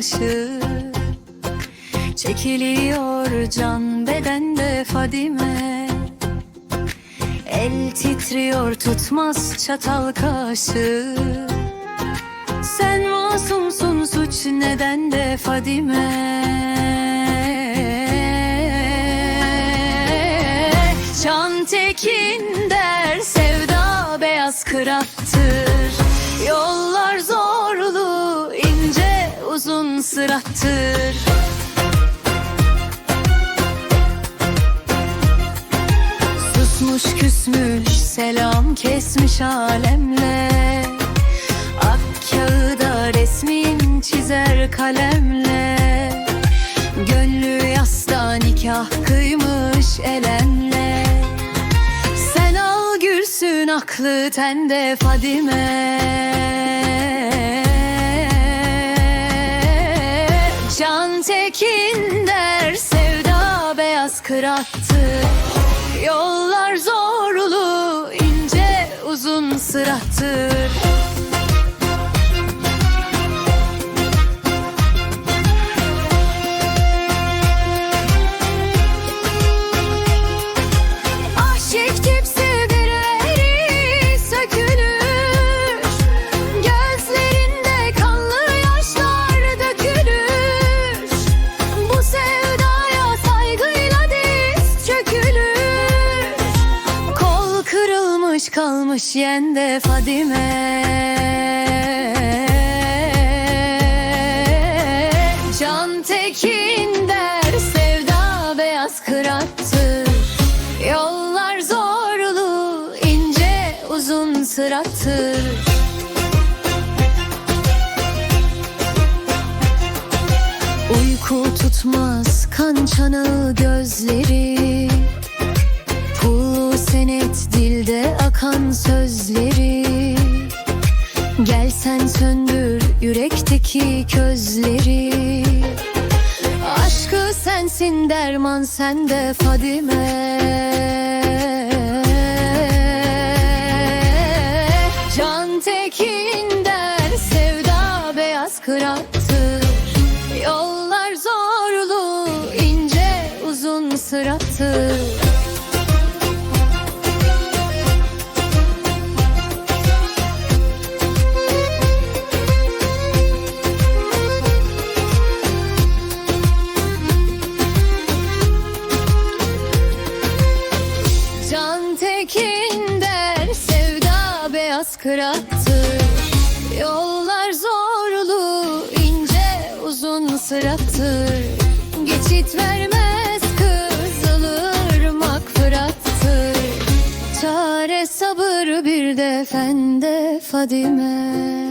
başı Çekiliyor can bedende Fadime. El titriyor tutmaz çatal kaşı. Sen masumsun suç neden de Fadime? Can tekin der sevda beyaz kırattır sırattır. Susmuş küsmüş selam kesmiş alemle. Ak kağıda resmin çizer kalemle. Gönlü yasta nikah kıymış elenle. Sen al gülsün aklı tende Fadime tekin der sevda beyaz kırattı. Yollar zorlu ince uzun sırattır kırılmış kalmış yende Fadime. Can tekin der sevda beyaz kırattır. Yollar zorlu ince uzun sırattır. Uyku tutmaz kan çanağı gözleri yürekteki közleri. Aşkı sensin derman sende Fadime. Can tekin der sevda beyaz kırattır. Yollar zorlu ince uzun sırattır Can tekin der sevda beyaz kırattır. Yollar zorlu ince uzun sırattır. Geçit vermez kızılırmak fırattır. Çare sabır bir de fende Fadime